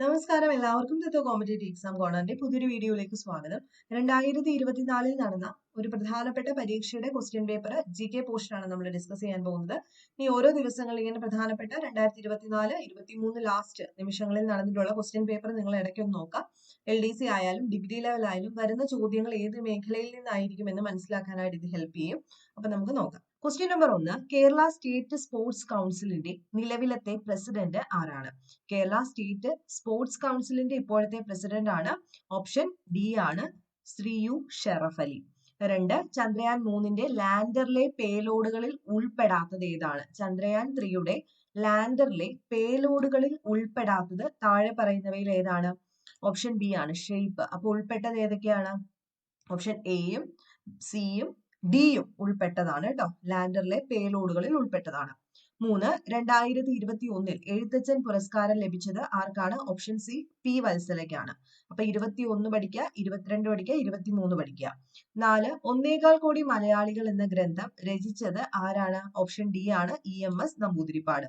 നമസ്കാരം. എല്ലാവർക്കും തത്വ competitive exam കോണറിന്റെ പുതിയൊരു വീഡിയോയിലേക്ക് സ്വാഗതം. രണ്ടായിരത്തി ഇരുപത്തിനാലിൽ നടന്ന ഒരു പ്രധാനപ്പെട്ട പരീക്ഷയുടെ question paper G K portion ആണ് നമ്മൾ ഡിസ്കസ് ചെയ്യാൻ പോകുന്നത്. ഇനി ഓരോ ദിവസങ്ങളിൽ ഇങ്ങനെ പ്രധാനപ്പെട്ട രണ്ടായിരത്തി ഇരുപത്തിനാല് ഇരുപത്തിമൂന്ന് ലാസ്റ്റ് നിമിഷങ്ങളിൽ നടന്നിട്ടുള്ള ക്വസ്റ്റ്യൻ പേപ്പർ നിങ്ങൾ ഇടയ്ക്കൊന്ന് നോക്കാം. എൽ ഡി സി ആയാലും ഡിഗ്രി ലെവൽ ആയാലും വരുന്ന ചോദ്യങ്ങൾ ഏത് മേഖലയിൽ നിന്നായിരിക്കും എന്ന് മനസ്സിലാക്കാനായിട്ട് ഇത് ഹെൽപ്പ് ചെയ്യും. അപ്പൊ നമുക്ക് നോക്കാം. ക്വസ്റ്റ്യൻ നമ്പർ ഒന്ന് കേരള സ്റ്റേറ്റ് സ്പോർട്സ് കൗൺസിലിന്റെ നിലവിലത്തെ പ്രസിഡന്റ് ആരാണ്? കേരള സ്റ്റേറ്റ് സ്പോർട്സ് കൗൺസിലിന്റെ ഇപ്പോഴത്തെ പ്രസിഡന്റ് ആണ്. ഓപ്ഷൻ ഡി ആണ് ശ്രീയു ഷെറഫ് രണ്ട് ചന്ദ്രയാൻ മൂന്നിന്റെ ലാൻഡറിലെ പേലോഡുകളിൽ ഉൾപ്പെടാത്തത് ഏതാണ്? ചന്ദ്രയാൻ ത്രീയുടെ ലാൻഡറിലെ പേലോഡുകളിൽ ഉൾപ്പെടാത്തത് താഴെ പറയുന്നവയിൽ ഏതാണ്? ഓപ്ഷൻ ബി ആണ് ഷേപ്പ്. അപ്പൊ ഉൾപ്പെട്ടത് ഏതൊക്കെയാണ്? ഓപ്ഷൻ എയും സിയും ഡിയും ഉൾപ്പെട്ടതാണ് കേട്ടോ. ലാൻഡറിലെ പേലോഡുകളിൽ ഉൾപ്പെട്ടതാണ്. മൂന്ന് രണ്ടായിരത്തി ഇരുപത്തി ഒന്നിൽ എഴുത്തച്ഛൻ പുരസ്കാരം ലഭിച്ചത് ആർക്കാണ്? ഓപ്ഷൻ സി പി വത്സലയ്ക്കാണ്. അപ്പൊ ഇരുപത്തി ഒന്ന് പഠിക്കുക ഇരുപത്തിരണ്ട് പഠിക്കുക ഇരുപത്തിമൂന്ന് പഠിക്കുക നാല് ഒന്നേകാൽ കോടി മലയാളികൾ എന്ന ഗ്രന്ഥം രചിച്ചത് ആരാണ്? ഓപ്ഷൻ ഡി ആണ് ഇ എം എസ് നമ്പൂതിരിപ്പാട്.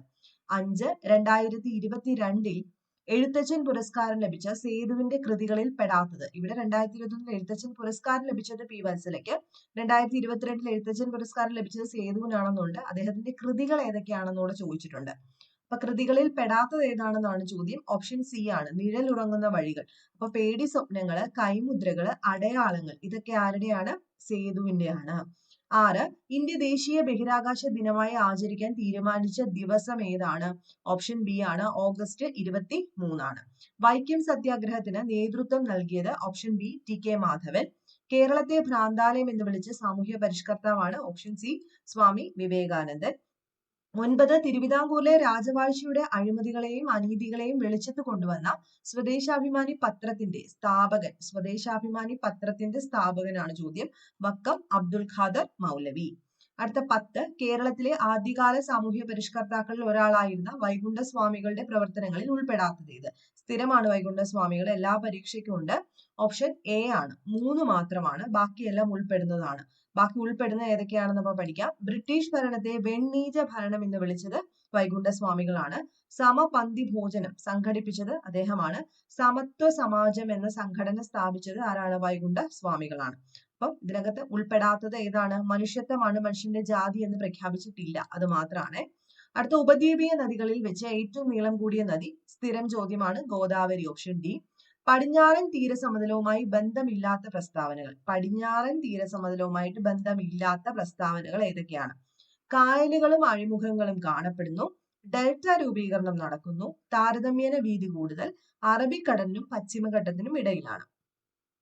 അഞ്ച് രണ്ടായിരത്തി ഇരുപത്തിരണ്ടിൽ എഴുത്തച്ഛൻ പുരസ്കാരം ലഭിച്ച സേതുവിന്റെ കൃതികളിൽ പെടാത്തത്. ഇവിടെ രണ്ടായിരത്തി ഇരുപത്തൊന്നിൽ എഴുത്തച്ഛൻ പുരസ്കാരം ലഭിച്ചത് പി വത്സലയ്ക്ക്. രണ്ടായിരത്തി ഇരുപത്തിരണ്ടിൽ എഴുത്തച്ഛൻ പുരസ്കാരം ലഭിച്ചത് സേതുവിനാണെന്നുണ്ട്. അദ്ദേഹത്തിന്റെ കൃതികൾ ഏതൊക്കെയാണെന്നോട് ചോദിച്ചിട്ടുണ്ട്. അപ്പൊ കൃതികളിൽ പെടാത്തത് ഏതാണെന്നാണ് ചോദ്യം. ഓപ്ഷൻ സി ആണ്. നിഴൽ ഉറങ്ങുന്ന വഴികൾ. അപ്പൊ പേടി സ്വപ്നങ്ങൾ കൈമുദ്രകൾ അടയാളങ്ങൾ. ഇതൊക്കെ ആരുടെയാണ്? സേതുവിന്റെയാണ്. ആറ് ഇന്ത്യ ദേശീയ ബഹിരാകാശ ദിനമായി ആചരിക്കാൻ തീരുമാനിച്ച ദിവസം ഏതാണ്? ഓപ്ഷൻ ബി ആണ് ഓഗസ്റ്റ് ഇരുപത്തി മൂന്നാണ് വൈക്കം സത്യാഗ്രഹത്തിന് നേതൃത്വം നൽകിയത് option B T K Madhavan. കേരളത്തെ ഭ്രാന്താലയം എന്ന് വിളിച്ച് സാമൂഹ്യ പരിഷ്കർത്താവാണ് ഓപ്ഷൻ സി സ്വാമി വിവേകാനന്ദൻ. ഒൻപത് തിരുവിതാംകൂറിലെ രാജവാഴ്ചയുടെ അഴിമതികളെയും അനീതികളെയും വെളിച്ചത്ത് കൊണ്ടുവന്ന സ്വദേശാഭിമാനി പത്രത്തിന്റെ സ്ഥാപകൻ സ്വദേശാഭിമാനി പത്രത്തിന്റെ സ്ഥാപകനാണ് ചോദ്യം. വക്കം അബ്ദുൽ ഖാദർ മൗലവി. അടുത്ത പത്ത് കേരളത്തിലെ ആദ്യകാല സാമൂഹ്യ പരിഷ്കർത്താക്കളിൽ ഒരാളായിരുന്ന വൈകുണ്ഠ സ്വാമികളുടെ പ്രവർത്തനങ്ങളിൽ ഉൾപ്പെടാത്തത് ഇത് സ്ഥിരമാണ് വൈകുണ്ഠ സ്വാമികൾ എല്ലാ പരീക്ഷയ്ക്കും ഉണ്ട്. ഓപ്ഷൻ എ ആണ്. മൂന്ന് മാത്രമാണ്. ബാക്കിയെല്ലാം ഉൾപ്പെടുന്നതാണ്. ബാക്കി ഉൾപ്പെടുന്ന ഏതൊക്കെയാണെന്ന് നമ്മൾ പഠിക്കാം. ബ്രിട്ടീഷ് ഭരണത്തെ വെണ്ണീജ ഭരണം എന്ന് വിളിച്ചത് വൈകുണ്ഠ സ്വാമികളാണ് സമപന്തി ഭോജനം സംഘടിപ്പിച്ചത് അദ്ദേഹമാണ്. സമത്വ സമാജം എന്ന സംഘടന സ്ഥാപിച്ചത് ആരാണ്? വൈകുണ്ഠ സ്വാമികളാണ് അപ്പം ഇതിനകത്ത് ഉൾപ്പെടാത്തത് ഏതാണ്? മനുഷ്യത്വമാണ് മനുഷ്യന്റെ ജാതി എന്ന് പ്രഖ്യാപിച്ചിട്ടില്ല. അത് മാത്രമാണ് അടുത്ത ഉപദ്വീപീയ നദികളിൽ വെച്ച് ഏറ്റവും നീളം കൂടിയ നദി സ്ഥിരം ചോദ്യമാണ് ഗോദാവരി ഓപ്ഷൻ ഡി പടിഞ്ഞാറൻ തീരസമതലവുമായി ബന്ധമില്ലാത്ത പ്രസ്താവനകൾ. പടിഞ്ഞാറൻ തീരസമതലവുമായിട്ട് ബന്ധമില്ലാത്ത പ്രസ്താവനകൾ ഏതൊക്കെയാണ്? കായലുകളും അഴിമുഖങ്ങളും കാണപ്പെടുന്നു. ഡെൽറ്റ രൂപീകരണം നടക്കുന്നു. താരതമ്യേന വീതി കൂടുതൽ. അറബിക്കടലിനും പശ്ചിമഘട്ടത്തിനും ഇടയിലാണ്.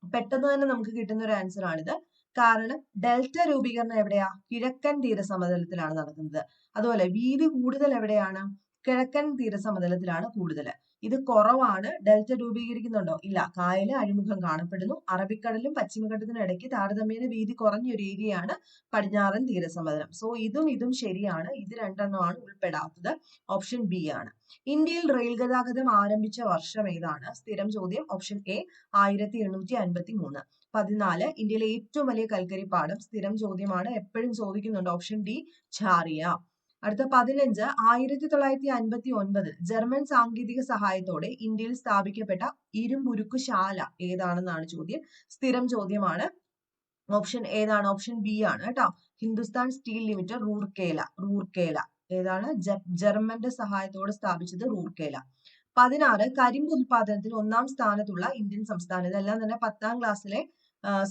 പെട്ടെന്ന് തന്നെ നമുക്ക് കിട്ടുന്ന ഒരു ആൻസർ ആണിത്. കാരണം ഡെൽറ്റ രൂപീകരണം എവിടെയാ? കിഴക്കൻ തീരസമതലത്തിലാണ് നടക്കുന്നത്. അതുപോലെ വീതി കൂടുതൽ എവിടെയാണ്? കിഴക്കൻ തീരസമതലത്തിലാണ് കൂടുതൽ ഇത് കുറവാണ്. ഡെൽറ്റ രൂപീകരിക്കുന്നുണ്ടോ? ഇല്ല. കായൽ അഴിമുഖം കാണപ്പെടുന്നു. അറബിക്കടലും പശ്ചിമഘട്ടത്തിനും ഇടയ്ക്ക് താരതമ്യേന വീതി കുറഞ്ഞ ഒരു ഏരിയയാണ് പടിഞ്ഞാറൻ തീരസമതലം. സോ ഇതും ഇതും ശരിയാണ്. ഇത് രണ്ടെണ്ണമാണ് ഉൾപ്പെടാത്തത്. ഓപ്ഷൻ ബി ആണ്. ഇന്ത്യയിൽ റെയിൽ ഗതാഗതം ആരംഭിച്ച വർഷം ഏതാണ്? സ്ഥിരം ചോദ്യം. ഓപ്ഷൻ എ ആയിരത്തി എണ്ണൂറ്റി അൻപത്തി മൂന്ന് പതിനാല് ഇന്ത്യയിലെ ഏറ്റവും വലിയ കൽക്കരി പാടം സ്ഥിരം ചോദ്യമാണ്. എപ്പോഴും ചോദിക്കുന്നുണ്ട്. ഓപ്ഷൻ ഡി ഝാറിയ അടുത്ത പതിനഞ്ച് ആയിരത്തി തൊള്ളായിരത്തി അൻപത്തി ഒൻപതിൽ ജർമ്മൻ സാങ്കേതിക സഹായത്തോടെ ഇന്ത്യയിൽ സ്ഥാപിക്കപ്പെട്ട ഇരുമ്പുരുക്കുശാല ഏതാണെന്നാണ് ചോദ്യം. സ്ഥിരം ചോദ്യമാണ്. ഓപ്ഷൻ ഏതാണ് ഓപ്ഷൻ ബി ആണ് കേട്ടോ. Hindustan steel limited Rourkela Rourkela. ഏതാണ്? ജർമ്മന്റെ സഹായത്തോടെ സ്ഥാപിച്ചത് റൂർക്കേല. പതിനാറ് കരിമ്പ് ഉൽപാദനത്തിൽ ഒന്നാം സ്ഥാനത്തുള്ള ഇന്ത്യൻ സംസ്ഥാനം. ഇതെല്ലാം തന്നെ പത്താം ക്ലാസ്സിലെ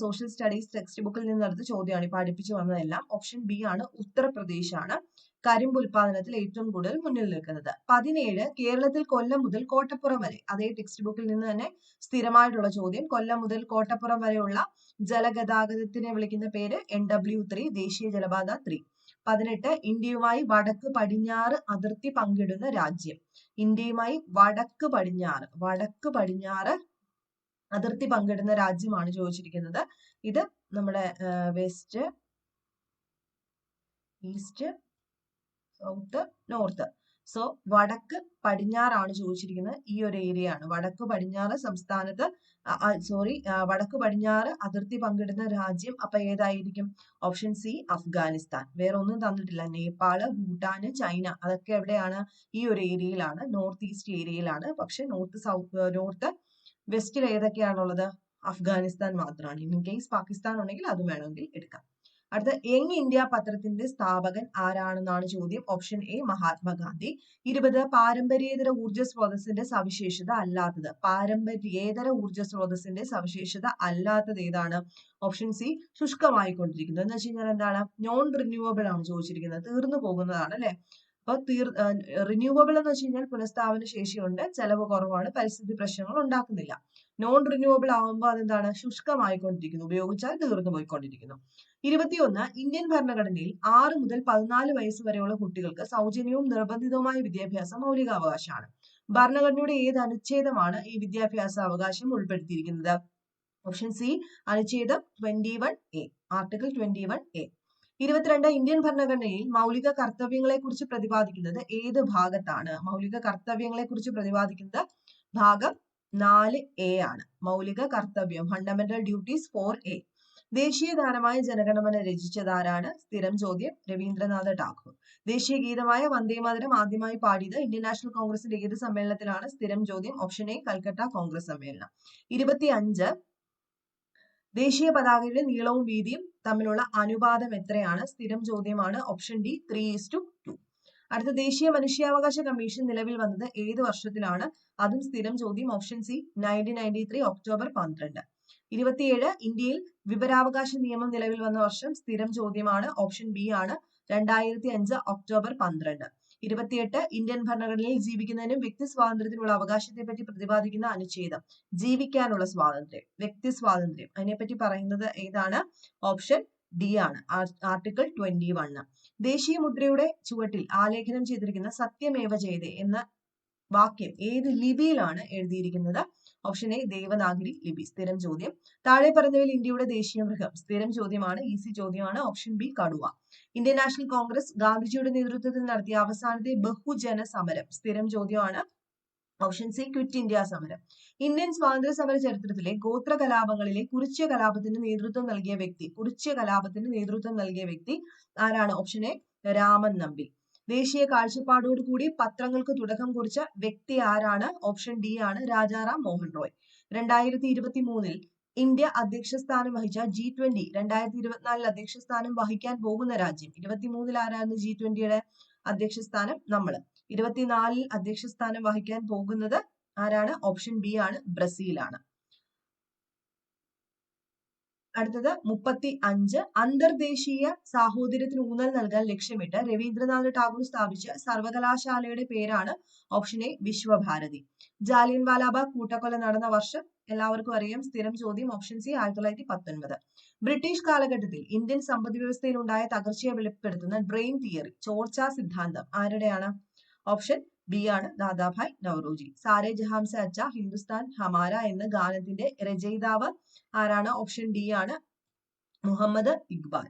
സോഷ്യൽ സ്റ്റഡീസ് ടെക്സ്റ്റ് ബുക്കിൽ നിന്നെടുത്ത ചോദ്യമാണ്. പഠിപ്പിച്ചു വന്നതെല്ലാം. ഓപ്ഷൻ ബി ആണ് ഉത്തർപ്രദേശ് ആണ് കരിമ്പ് ഉൽപാദനത്തിൽ ഏറ്റവും കൂടുതൽ മുന്നിൽ നിൽക്കുന്നത്. പതിനേഴ് കേരളത്തിൽ കൊല്ലം മുതൽ കോട്ടപ്പുറം വരെ. അതേ ടെക്സ്റ്റ് ബുക്കിൽ നിന്ന് തന്നെ സ്ഥിരമായിട്ടുള്ള ചോദ്യം കൊല്ലം മുതൽ കോട്ടപ്പുറം വരെയുള്ള ജലഗതാഗതത്തിനെ വിളിക്കുന്ന പേര് എൻ ഡബ്ല്യു ത്രീ ദേശീയ ജലപാത ത്രീ പതിനെട്ട് ഇന്ത്യയുമായി വടക്ക് പടിഞ്ഞാറ് അതിർത്തി പങ്കിടുന്ന രാജ്യം. ഇന്ത്യയുമായി വടക്ക് പടിഞ്ഞാറ് വടക്ക് പടിഞ്ഞാറ് അതിർത്തി പങ്കിടുന്ന രാജ്യമാണ് ചോദിച്ചിരിക്കുന്നത്. ഇത് നമ്മുടെ west east south north so വടക്ക് പടിഞ്ഞാറാണ് ചോദിച്ചിരിക്കുന്നത് ഈ ഒരു ഏരിയ ആണ്. വടക്ക് പടിഞ്ഞാറ് സംസ്ഥാനത്ത് സോറി വടക്ക് പടിഞ്ഞാറ് അതിർത്തി പങ്കിടുന്ന രാജ്യം അപ്പൊ ഏതായിരിക്കും? Option C Afghanistan. വേറെ ഒന്നും തന്നിട്ടില്ല. നേപ്പാൾ ഭൂട്ടാന് ചൈന അതൊക്കെ എവിടെയാണ്? ഈ ഒരു ഏരിയയിലാണ് നോർത്ത് ഈസ്റ്റ് ഏരിയയിലാണ് പക്ഷെ നോർത്ത് സൗത്ത് നോർത്ത് വെസ്റ്റിൽ ഏതൊക്കെയാണുള്ളത്? അഫ്ഗാനിസ്ഥാൻ മാത്രമാണ്. ഇൻ കേസ് പാകിസ്ഥാൻ ഉണ്ടെങ്കിൽ അതും വേണമെങ്കിൽ എടുക്കാം. അടുത്ത യങ് ഇന്ത്യ പത്രത്തിന്റെ സ്ഥാപകൻ ആരാണെന്നാണ് ചോദ്യം? Option A Mahatma Gandhi. ഇരുപത് പാരമ്പര്യേതര ഊർജ സ്രോതസ്സിന്റെ സവിശേഷത അല്ലാത്തത്. പാരമ്പര്യേതര ഊർജ സ്രോതസ്സിന്റെ സവിശേഷത അല്ലാത്തത് ഏതാണ്? ഓപ്ഷൻ സി ശുഷ്കമായിക്കൊണ്ടിരിക്കുന്നത് എന്ന് വെച്ച് കഴിഞ്ഞാൽ എന്താണ്? നോൺ റിന്യൂവബിൾ ആണ് ചോദിച്ചിരിക്കുന്നത്. തീർന്നു പോകുന്നതാണ് അല്ലെ? അപ്പൊ തീർ റിന്യൂവബിൾ എന്ന് വെച്ച് കഴിഞ്ഞാൽ പുനഃസ്ഥാപന ശേഷിയുണ്ട്. ചെലവ് കുറവാണ്. പരിസ്ഥിതി പ്രശ്നങ്ങൾ ഉണ്ടാക്കുന്നില്ല. നോൺ റിന്യൂവബിൾ ആകുമ്പോൾ അതെന്താണ്? ശുഷ്കമായിക്കൊണ്ടിരിക്കുന്നു. ഉപയോഗിച്ചാൽ തീർന്നു പോയിക്കൊണ്ടിരിക്കുന്നു. ഇരുപത്തിയൊന്ന് ഇന്ത്യൻ ഭരണഘടനയിൽ ആറ് മുതൽ പതിനാല് വയസ്സ് വരെയുള്ള കുട്ടികൾക്ക് സൗജന്യവും നിർബന്ധിതവുമായ വിദ്യാഭ്യാസം മൗലികാവകാശമാണ്. ഭരണഘടനയുടെ ഏത് അനുച്ഛേദമാണ് ഈ വിദ്യാഭ്യാസ അവകാശം ഉൾപ്പെടുത്തിയിരിക്കുന്നത്? ഓപ്ഷൻ സി അനുച്ഛേദം twenty one A article twenty one A ഇരുപത്തിരണ്ട് ഇന്ത്യൻ ഭരണഘടനയിൽ മൗലിക കർത്തവ്യങ്ങളെ കുറിച്ച് പ്രതിപാദിക്കുന്നത് ഏത് ഭാഗത്താണ്? മൗലിക കർത്തവ്യങ്ങളെ കുറിച്ച് പ്രതിപാദിക്കുന്നത് ഭാഗം നാല് എ ആണ്. മൗലിക കർത്തവ്യം ഫണ്ടമെന്റൽ ഡ്യൂട്ടീസ് ഫോർ എ ദേശീയ ഗാനമായ ജനഗണമന രചിച്ചതാരാണ് സ്ഥിരം ചോദ്യം രവീന്ദ്രനാഥ ടാഗോർ. ദേശീയ ഗീതമായ വന്ദേമാതരം ആദ്യമായി പാടിയത് ഇന്ത്യൻ നാഷണൽ കോൺഗ്രസിന്റെ ഏത് സമ്മേളനത്തിലാണ്? സ്ഥിരം ചോദ്യം ഓപ്ഷൻ എ കൽക്കട്ട കോൺഗ്രസ് സമ്മേളനം. ഇരുപത്തി അഞ്ച് ദേശീയ പതാകയുടെ നീളവും വീതിയും തമ്മിലുള്ള അനുപാതം എത്രയാണ്? സ്ഥിരം ചോദ്യമാണ് option D three is to two. അടുത്ത ദേശീയ മനുഷ്യാവകാശ കമ്മീഷൻ നിലവിൽ വന്നത് ഏത് വർഷത്തിലാണ്? അതും സ്ഥിരം ചോദ്യം option C nineteen ninety three October പന്ത്രണ്ട്. ഇരുപത്തിയേഴ് ഇന്ത്യയിൽ വിവരാവകാശ നിയമം നിലവിൽ വന്ന വർഷം സ്ഥിരം ചോദ്യമാണ് ഓപ്ഷൻ ബി ആണ് രണ്ടായിരത്തി അഞ്ച് ഒക്ടോബർ പന്ത്രണ്ട്. ഇരുപത്തിയെട്ട് ഇന്ത്യൻ ഭരണഘടനയിൽ ജീവിക്കുന്നതിനും വ്യക്തി സ്വാതന്ത്ര്യത്തിനുള്ള അവകാശത്തെ പറ്റി പ്രതിപാദിക്കുന്ന അനുച്ഛേദം ജീവിക്കാനുള്ള സ്വാതന്ത്ര്യം വ്യക്തി സ്വാതന്ത്ര്യം. അതിനെപ്പറ്റി പറയുന്നത് ഏതാണ്? ഓപ്ഷൻ ഡി ആണ് ആർട്ടിക്കിൾ ട്വന്റി വണ് ദേശീയ മുദ്രയുടെ ചുവട്ടിൽ ആലേഖനം ചെയ്തിരിക്കുന്ന സത്യമേവ ജയതേ എന്ന വാക്യം ഏത് ലിപിയിലാണ് എഴുതിയിരിക്കുന്നത്? ഓപ്ഷൻ എ ദേവനാഗരി ലിപി സ്ഥിരം ചോദ്യം. താഴെ പറഞ്ഞവയിൽ ഇന്ത്യയുടെ ദേശീയ മൃഗം. സ്ഥിരം ചോദ്യമാണ് ഈസി ചോദ്യമാണ്. ഓപ്ഷൻ ബി കടുവ. ഇന്ത്യൻ നാഷണൽ കോൺഗ്രസ് ഗാന്ധിജിയുടെ നേതൃത്വത്തിൽ നടത്തിയ അവസാനത്തെ ബഹുജന സമരം. സ്ഥിരം ചോദ്യമാണ് ഓപ്ഷൻ സി ക്വിറ്റ് ഇന്ത്യ സമരം. ഇന്ത്യൻ സ്വാതന്ത്ര്യ സമര ചരിത്രത്തിലെ ഗോത്ര കലാപങ്ങളിലെ കുറിച്യ കലാപത്തിന് നേതൃത്വം നൽകിയ വ്യക്തി. കുറിച്യ കലാപത്തിന് നേതൃത്വം നൽകിയ വ്യക്തി ആരാണ്? ഓപ്ഷൻ എ രാമൻ നമ്പി ദേശീയ കാഴ്ചപ്പാടോട് കൂടി പത്രങ്ങൾക്ക് തുടക്കം കുറിച്ച വ്യക്തി ആരാണ്? ഓപ്ഷൻ ഡി ആണ് രാജാറാം മോഹൻ റോയ്. രണ്ടായിരത്തി ഇരുപത്തി മൂന്നിൽ ഇന്ത്യ അധ്യക്ഷ സ്ഥാനം വഹിച്ച ജി ട്വന്റി രണ്ടായിരത്തി ഇരുപത്തിനാലിൽ അധ്യക്ഷ സ്ഥാനം വഹിക്കാൻ പോകുന്ന രാജ്യം. ഇരുപത്തിമൂന്നിൽ ആരായിരുന്നു ജി ട്വന്റിയുടെ അധ്യക്ഷ സ്ഥാനം നമ്മൾ ഇരുപത്തിനാലിൽ അധ്യക്ഷ സ്ഥാനം വഹിക്കാൻ പോകുന്നത് ആരാണ്? ഓപ്ഷൻ ബി ആണ് ബ്രസീലാണ്. അടുത്തത് മുപ്പത്തി അഞ്ച് അന്തർദേശീയ സാഹോദര്യത്തിന് ഊന്നൽ നൽകാൻ ലക്ഷ്യമിട്ട് രവീന്ദ്രനാഥ് ടാഗോർ സ്ഥാപിച്ച സർവകലാശാലയുടെ പേരാണ് ഓപ്ഷൻ എ വിശ്വഭാരതി. ജാലിയൻ വാലാബാഗ് കൂട്ടക്കൊല നടന്ന വർഷം എല്ലാവർക്കും അറിയാം. സ്ഥിരം ചോദ്യം ഓപ്ഷൻ സി ആയിരത്തി തൊള്ളായിരത്തി പത്തൊൻപത് ബ്രിട്ടീഷ് കാലഘട്ടത്തിൽ ഇന്ത്യൻ സമ്പദ് വ്യവസ്ഥയിൽ ഉണ്ടായ തകർച്ചയെ വെളിപ്പെടുത്തുന്ന ഡ്രെയിൻ തിയറി ചോർച്ചാ സിദ്ധാന്തം ആരുടെയാണ്? ഓപ്ഷൻ ബി ആണ് ദാദാഭായ് നവറോജി. സാരെ സെ അച്ച ഹിന്ദുസ്ഥാൻ ഹമാര എന്ന ഗാനത്തിന്റെ രചയിതാവ് ആരാണ്? ഓപ്ഷൻ ഡി ആണ് മുഹമ്മദ് ഇക്ബാൽ.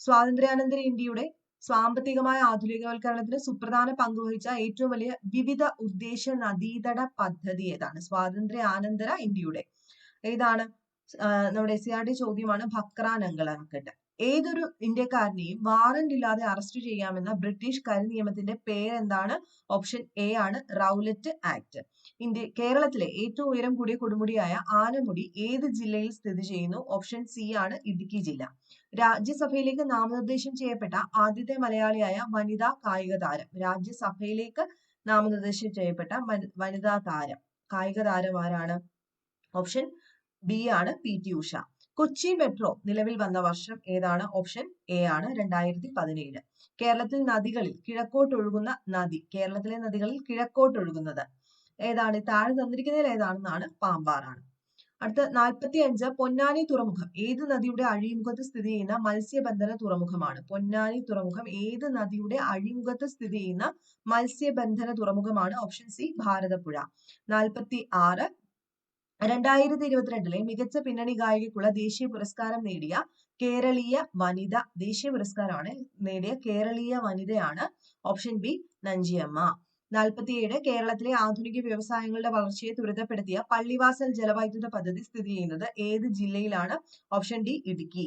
സ്വാതന്ത്ര്യാനന്തര ഇന്ത്യയുടെ സാമ്പത്തികമായ ആധുനികവൽക്കരണത്തിന് സുപ്രധാന പങ്കുവഹിച്ച ഏറ്റവും വലിയ വിവിധ ഉദ്ദേശ നദീതട പദ്ധതി ഏതാണ്? സ്വാതന്ത്ര്യാനന്തര ഇന്ത്യയുടെ ഏതാണ്? നമ്മുടെ എസ് ആർ ടി ചോദ്യമാണ് ഭക്രാനങ്കൽ അണക്കെട്ട്. ഏതൊരു ഇന്ത്യക്കാരനെയും വാറന്റ് ഇല്ലാതെ അറസ്റ്റ് ചെയ്യാമെന്ന ബ്രിട്ടീഷ് കരി നിയമത്തിന്റെ പേരെന്താണ്? ഓപ്ഷൻ എ ആണ് റൗലറ്റ് ആക്ട് ഇന്ത്യ കേരളത്തിലെ ഏറ്റവും ഉയരം കൂടിയ കൊടുമുടിയായ ആനമുടി ഏത് ജില്ലയിൽ സ്ഥിതി ചെയ്യുന്നു? ഓപ്ഷൻ സി ആണ് ഇടുക്കി ജില്ല. രാജ്യസഭയിലേക്ക് നാമനിർദ്ദേശം ചെയ്യപ്പെട്ട ആദ്യത്തെ മലയാളിയായ വനിതാ കായിക താരം. രാജ്യസഭയിലേക്ക് നാമനിർദ്ദേശം ചെയ്യപ്പെട്ട വനിതാ താരം. കായിക താരം ആരാണ്? ഓപ്ഷൻ ബി ആണ് P T Usha. Kochi metro നിലവിൽ വന്ന വർഷം ഏതാണ്? ഓപ്ഷൻ എ ആണ് രണ്ടായിരത്തി പതിനേഴ് കേരളത്തിൽ നദികളിൽ കിഴക്കോട്ടൊഴുകുന്ന നദി കേരളത്തിലെ നദികളിൽ കിഴക്കോട്ടൊഴുകുന്നത് ഏതാണ്? താഴെ തന്നിരിക്കുന്നതിൽ ഏതാണെന്നാണ്? പാമ്പാറാണ് അടുത്ത നാൽപ്പത്തി അഞ്ച് പൊന്നാനി തുറമുഖം. ഏത് നദിയുടെ അഴിമുഖത്ത് സ്ഥിതി ചെയ്യുന്ന മത്സ്യബന്ധന തുറമുഖമാണ്? പൊന്നാനി തുറമുഖം ഏത് നദിയുടെ അഴിമുഖത്ത് സ്ഥിതി ചെയ്യുന്ന മത്സ്യബന്ധന തുറമുഖമാണ്? Option C Bharathapuzha. നാൽപ്പത്തി ആറ് രണ്ടായിരത്തി ഇരുപത്തിരണ്ടിലെ മികച്ച പിന്നണി ഗായികയ്ക്കുള്ള ദേശീയ പുരസ്കാരം നേടിയ കേരളീയ വനിത ദേശീയ പുരസ്കാരമാണ് നേടിയ കേരളീയ വനിതയാണ് ഓപ്ഷൻ ബി നഞ്ചിയമ്മ. നാൽപ്പത്തിയേഴ് കേരളത്തിലെ ആധുനിക വ്യവസായങ്ങളുടെ വളർച്ചയെ ത്വരിതപ്പെടുത്തിയ പള്ളിവാസൽ ജലവൈദ്യുത പദ്ധതി സ്ഥിതി ചെയ്യുന്നത് ഏത് ജില്ലയിലാണ്? Option D Idukki.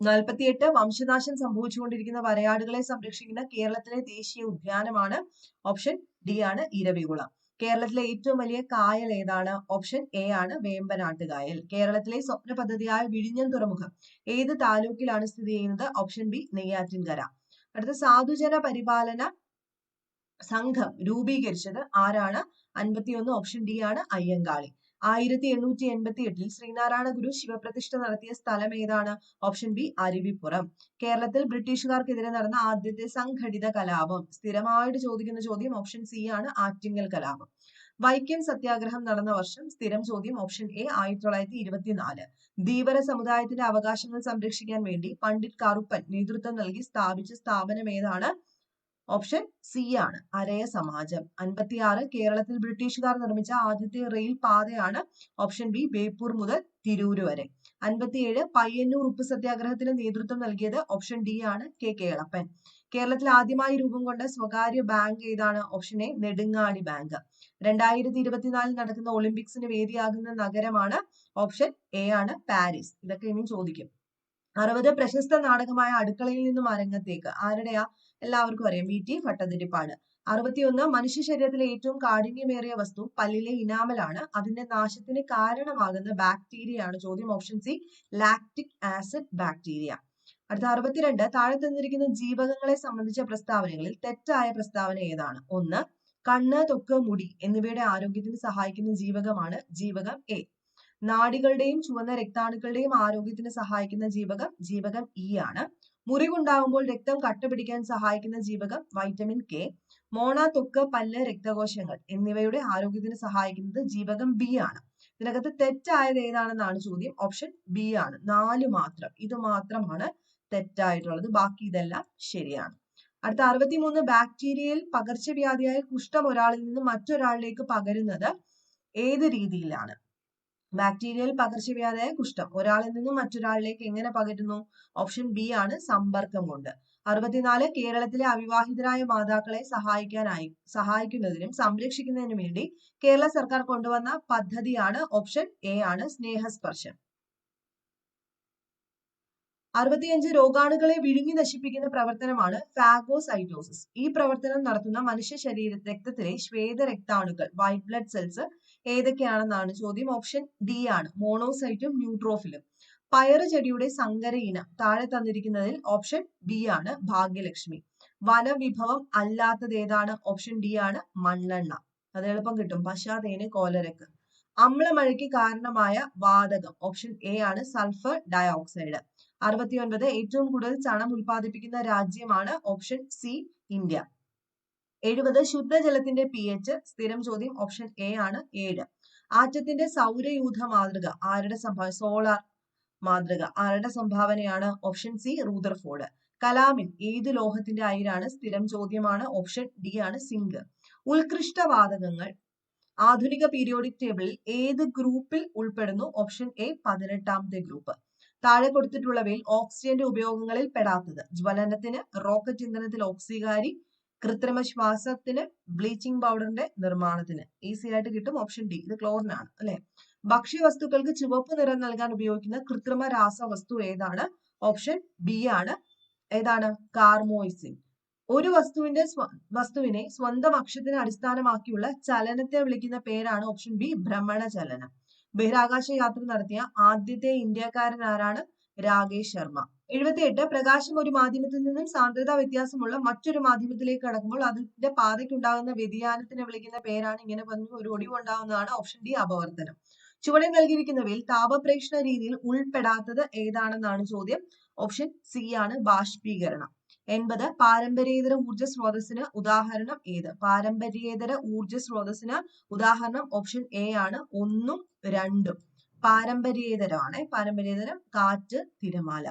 നാൽപ്പത്തിയെട്ട് വംശനാശം സംഭവിച്ചുകൊണ്ടിരിക്കുന്ന വരയാടുകളെ സംരക്ഷിക്കുന്ന കേരളത്തിലെ ദേശീയ ഉദ്യാനമാണ് ഓപ്ഷൻ ഡി ആണ് ഇരവികുളം. കേരളത്തിലെ ഏറ്റവും വലിയ കായൽ ഏതാണ്? ഓപ്ഷൻ എ ആണ് വേമ്പനാട്ട് കായൽ കേരളത്തിലെ സ്വപ്ന പദ്ധതിയായ വിഴിഞ്ഞം തുറമുഖം ഏത് താലൂക്കിലാണ് സ്ഥിതി ചെയ്യുന്നത്? Option B Neyyattinkara. അടുത്ത സാധുജന പരിപാലന സംഘം രൂപീകരിച്ചത് ആരാണ്? അൻപത്തിയൊന്ന് ഓപ്ഷൻ ഡി ആണ് അയ്യങ്കാളി. ആയിരത്തി എണ്ണൂറ്റി എൺപത്തി എട്ടിൽ ശ്രീനാരായണ ഗുരു ശിവപ്രതിഷ്ഠ നടത്തിയ സ്ഥലം ഏതാണ്? Option B Aruvippuram. കേരളത്തിൽ ബ്രിട്ടീഷുകാർക്കെതിരെ നടന്ന ആദ്യത്തെ സംഘടിത കലാപം. സ്ഥിരമായിട്ട് ചോദിക്കുന്ന ചോദ്യം ഓപ്ഷൻ സി ആണ് ആറ്റിങ്ങൽ കലാപം. വൈക്കം സത്യാഗ്രഹം നടന്ന വർഷം സ്ഥിരം ചോദ്യം ഓപ്ഷൻ എ ആയിരത്തി തൊള്ളായിരത്തി ഇരുപത്തിനാല് ധീവര സമുദായത്തിന്റെ അവകാശങ്ങൾ സംരക്ഷിക്കാൻ വേണ്ടി പണ്ഡിറ്റ് കറുപ്പൻ നേതൃത്വം നൽകി സ്ഥാപിച്ച സ്ഥാപനം ഏതാണ്? ഓപ്ഷൻ സി ആണ്. അരയ സമാജം. അൻപത്തിയാറ് കേരളത്തിൽ ബ്രിട്ടീഷുകാർ നിർമ്മിച്ച ആദ്യത്തെ റെയിൽ പാതയാണ് ഓപ്ഷൻ ബി ബേപ്പൂർ മുതൽ തിരൂര് വരെ. അൻപത്തിയേഴ് പയ്യന്നൂർ ഉപ്പ് സത്യാഗ്രഹത്തിന് നേതൃത്വം നൽകിയത് ഓപ്ഷൻ ഡി ആണ് കെ കേളപ്പൻ. കേരളത്തിൽ ആദ്യമായി രൂപം കൊണ്ട സ്വകാര്യ ബാങ്ക് ഏതാണ്? Option A Nedungadi bank. രണ്ടായിരത്തി ഇരുപത്തിനാലിൽ നടക്കുന്ന ഒളിമ്പിക്സിന് വേദിയാകുന്ന നഗരമാണ് ഓപ്ഷൻ എ ആണ് പാരീസ്. ഇതൊക്കെ ഇനിയും ചോദിക്കും. അറുപത് പ്രശസ്ത നാടകമായ അടുക്കളയിൽ നിന്നും അരങ്ങത്തേക്ക്. ആരുടെയാ? എല്ലാവർക്കും അറിയാം. വി ടി ഭട്ടതിരിപ്പാട് അറുപത്തിയൊന്ന് മനുഷ്യ ശരീരത്തിലെ ഏറ്റവും കാഠിന്യമേറിയ വസ്തു പല്ലിലെ ഇനാമലാണ്. അതിന്റെ നാശത്തിന് കാരണമാകുന്ന ബാക്ടീരിയയാണ് ചോദ്യം option C lactic acid bacteria അടുത്ത അറുപത്തിരണ്ട് താഴെ തന്നിരിക്കുന്ന ജീവകങ്ങളെ സംബന്ധിച്ച പ്രസ്താവനകളിൽ തെറ്റായ പ്രസ്താവന ഏതാണ്? ഒന്ന് കണ്ണ് തൊക്ക് മുടി എന്നിവയുടെ ആരോഗ്യത്തിന് സഹായിക്കുന്ന ജീവകമാണ് ജീവകം എ നാടികളുടെയും ചുവന്ന രക്താണുക്കളുടെയും ആരോഗ്യത്തിന് സഹായിക്കുന്ന ജീവകം ജീവകം ഇ ആണ്. മുറിവുണ്ടാകുമ്പോൾ രക്തം കട്ടപിടിക്കാൻ സഹായിക്കുന്ന ജീവകം വൈറ്റമിൻ കെ മോണ തൊക്ക് പല്ല് രക്തകോശങ്ങൾ എന്നിവയുടെ ആരോഗ്യത്തിന് സഹായിക്കുന്നത് ജീവകം ബി ആണ്. ഇതിനകത്ത് തെറ്റായത് ഏതാണെന്നാണ് ചോദ്യം? ഓപ്ഷൻ ബി ആണ്. നാല് മാത്രം. ഇത് മാത്രമാണ് തെറ്റായിട്ടുള്ളത്. ബാക്കി ഇതെല്ലാം ശരിയാണ്. അടുത്ത അറുപത്തിമൂന്ന് ബാക്ടീരിയയിൽ പകർച്ചവ്യാധിയായ കുഷ്ഠം ഒരാളിൽ നിന്ന് മറ്റൊരാളിലേക്ക് പകരുന്നത് ഏത് രീതിയിലാണ്? ബാക്ടീരിയൽ പകർച്ചവ്യാധിയായ കുഷ്ഠം. ഒരാളിൽ നിന്നും മറ്റൊരാളിലേക്ക് എങ്ങനെ പകരുന്നു? ഓപ്ഷൻ ബി ആണ് സമ്പർക്കം കൊണ്ട്. അറുപത്തിനാല് കേരളത്തിലെ അവിവാഹിതരായ മാതാക്കളെ സഹായിക്കാനായി സഹായിക്കുന്നതിനും സംരക്ഷിക്കുന്നതിനും വേണ്ടി കേരള സർക്കാർ കൊണ്ടുവന്ന പദ്ധതിയാണ് ഓപ്ഷൻ എ ആണ് സ്നേഹസ്പർശം. അറുപത്തിയഞ്ച് രോഗാണുക്കളെ വിഴുങ്ങി നശിപ്പിക്കുന്ന പ്രവർത്തനമാണ് ഫാഗോസൈറ്റോസിസ് ഈ പ്രവർത്തനം നടത്തുന്ന മനുഷ്യ ശരീര രക്തത്തിലെ ശ്വേത രക്താണുക്കൾ വൈറ്റ് ബ്ലഡ് സെൽസ് ഏതൊക്കെയാണെന്നാണ് ചോദ്യം? ഓപ്ഷൻ ഡി ആണ്. മോണോസൈറ്റും ന്യൂട്രോഫിലും. പയറ് ചെടിയുടെ സങ്കര ഇനം താഴെ തന്നിരിക്കുന്നതിൽ ഓപ്ഷൻ ബി ആണ് ഭാഗ്യലക്ഷ്മി. വനവിഭവം അല്ലാത്തത് ഏതാണ് ഓപ്ഷൻ ഡി ആണ് മണ്ണെണ്ണ. അത് എളുപ്പം കിട്ടും. പശാതേന് കോലരക്ക്. അമ്ലമഴയ്ക്ക് കാരണമായ വാതകം ഓപ്ഷൻ എ ആണ് സൾഫർ ഡയോക്സൈഡ്. അറുപത്തിയൊൻപത് ഏറ്റവും കൂടുതൽ ചണം ഉൽപ്പാദിപ്പിക്കുന്ന രാജ്യമാണ് ഓപ്ഷൻ സി ഇന്ത്യ. എഴുപത് ശുദ്ധജലത്തിന്റെ പി എച്ച് സ്ഥിരം ചോദ്യം ഓപ്ഷൻ എ ആണ് ഏഴ്. ആറ്റത്തിന്റെ സൗരയൂഥ മാതൃക ആരുടെ സംഭാവന സോളാർ മാതൃക ആരുടെ സംഭാവനയാണ് ഓപ്ഷൻ സി റൂദർഫോർഡ് കലാമിൻ ഏത് ലോഹത്തിന്റെ അയിരാണ് സ്ഥിരം ചോദ്യമാണ് ഓപ്ഷൻ ഡി ആണ് സിങ്ക് ഉത്കൃഷ്ട വാതകങ്ങൾ ആധുനിക പീരിയോഡിക് ടേബിളിൽ ഏത് ഗ്രൂപ്പിൽ ഉൾപ്പെടുന്നു ഓപ്ഷൻ എ പതിനെട്ടാമത്തെ ഗ്രൂപ്പ് താഴെ കൊടുത്തിട്ടുള്ളവയിൽ ഓക്സിജന്റെ ഉപയോഗങ്ങളിൽ പെടാത്തത്. ജ്വലനത്തിന് റോക്കറ്റ് ഇന്ധനത്തിൽ ഓക്സികാരി കൃത്രിമ ശ്വാസത്തിന് ബ്ലീച്ചിങ് പൗഡറിന്റെ നിർമ്മാണത്തിന് ഈസി ആയിട്ട് കിട്ടും ഓപ്ഷൻ ഡി. ഇത് ക്ലോറിനാണ് അല്ലെ? ഭക്ഷ്യവസ്തുക്കൾക്ക് ചുവപ്പ് നിറം നൽകാൻ ഉപയോഗിക്കുന്ന കൃത്രിമ രാസവസ്തു ഏതാണ്? ഓപ്ഷൻ ബി ആണ്. ഏതാണ്? കാർമോയിസിൻ. ഒരു വസ്തുവിന്റെ വസ്തുവിനെ സ്വന്തം അക്ഷത്തിന് അടിസ്ഥാനമാക്കിയുള്ള ചലനത്തെ വിളിക്കുന്ന പേരാണ് ഓപ്ഷൻ ബി ഭ്രമണ ചലനം ബഹിരാകാശ യാത്ര നടത്തിയ ആദ്യത്തെ ഇന്ത്യക്കാരൻ ആരാണ്? രാകേഷ് ശർമ്മ. എഴുപത്തിയെട്ട് പ്രകാശം ഒരു മാധ്യമത്തിൽ നിന്നും സാന്ദ്രത വ്യത്യാസമുള്ള മറ്റൊരു മാധ്യമത്തിലേക്ക് കടക്കുമ്പോൾ അതിന്റെ പാതയ്ക്കുണ്ടാകുന്ന വ്യതിയാനത്തിനെ വിളിക്കുന്ന പേരാണ് ഇങ്ങനെ പറഞ്ഞു ഒരു ഒടിവുണ്ടാകുന്നതാണ് ഓപ്ഷൻ ഡി അപവർത്തനം. ചുവടെ നൽകിയിരിക്കുന്നവയിൽ താപപ്രേക്ഷണ രീതിയിൽ ഉൾപ്പെടാത്തത് ഏതാണെന്നാണ് ചോദ്യം. ഓപ്ഷൻ സി ആണ് ബാഷ്പീകരണം. എൺപത് പാരമ്പര്യേതര ഊർജ സ്രോതസ്സിന് ഉദാഹരണം ഏത്? പാരമ്പര്യേതര ഊർജ സ്രോതസ്സിന് ഉദാഹരണം ഓപ്ഷൻ എ ആണ് ഒന്നും രണ്ടും. പാരമ്പര്യേതരമാണ് പാരമ്പര്യേതരം കാറ്റ് തിരമാല.